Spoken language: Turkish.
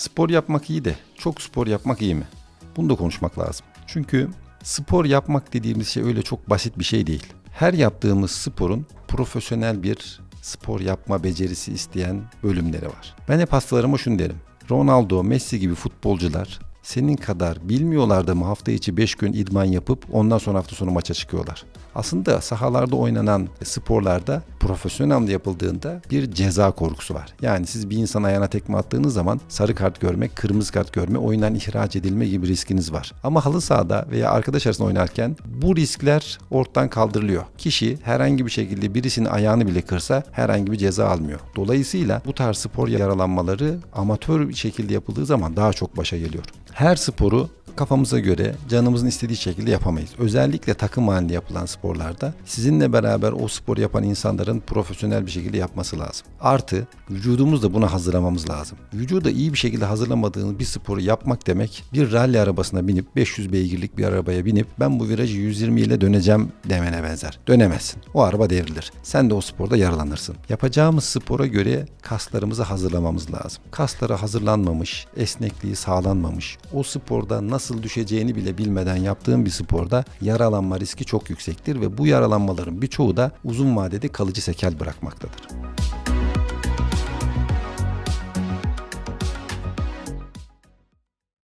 Spor yapmak iyi de çok spor yapmak iyi mi? Bunu da konuşmak lazım. Çünkü spor yapmak dediğimiz şey öyle çok basit bir şey değil. Her yaptığımız sporun profesyonel bir spor yapma becerisi isteyen bölümleri var. Ben hep hastalarıma şunu derim. Ronaldo, Messi gibi futbolcular senin kadar bilmiyorlar da mı hafta içi 5 gün idman yapıp ondan sonra hafta sonu maça çıkıyorlar. Aslında sahalarda oynanan sporlarda profesyonel anlamda yapıldığında bir ceza korkusu var. Yani siz bir insan ayağına tekme attığınız zaman sarı kart görme, kırmızı kart görme, oyundan ihraç edilme gibi riskiniz var. Ama halı sahada veya arkadaş arasında oynarken bu riskler ortadan kaldırılıyor. Kişi herhangi bir şekilde birisinin ayağını bile kırsa herhangi bir ceza almıyor. Dolayısıyla bu tarz spor yaralanmaları amatör şekilde yapıldığı zaman daha çok başa geliyor. Her sporu kafamıza göre canımızın istediği şekilde yapamayız. Özellikle takım halinde yapılan sporlarda sizinle beraber o spor yapan insanların profesyonel bir şekilde yapması lazım. Artı vücudumuzu da buna hazırlamamız lazım. Vücuda iyi bir şekilde hazırlamadığınız bir sporu yapmak demek bir rally arabasına binip 500 beygirlik bir arabaya binip ben bu virajı 120 ile döneceğim demene benzer. Dönemezsin. O araba devrilir. Sen de o sporda yaralanırsın. Yapacağımız spora göre kaslarımızı hazırlamamız lazım. Kasları hazırlanmamış, esnekliği sağlanmamış, o sporda nasıl düşeceğini bile bilmeden yaptığın bir sporda yaralanma riski çok yüksektir ve bu yaralanmaların birçoğu da uzun vadede kalıcı sekel bırakmaktadır.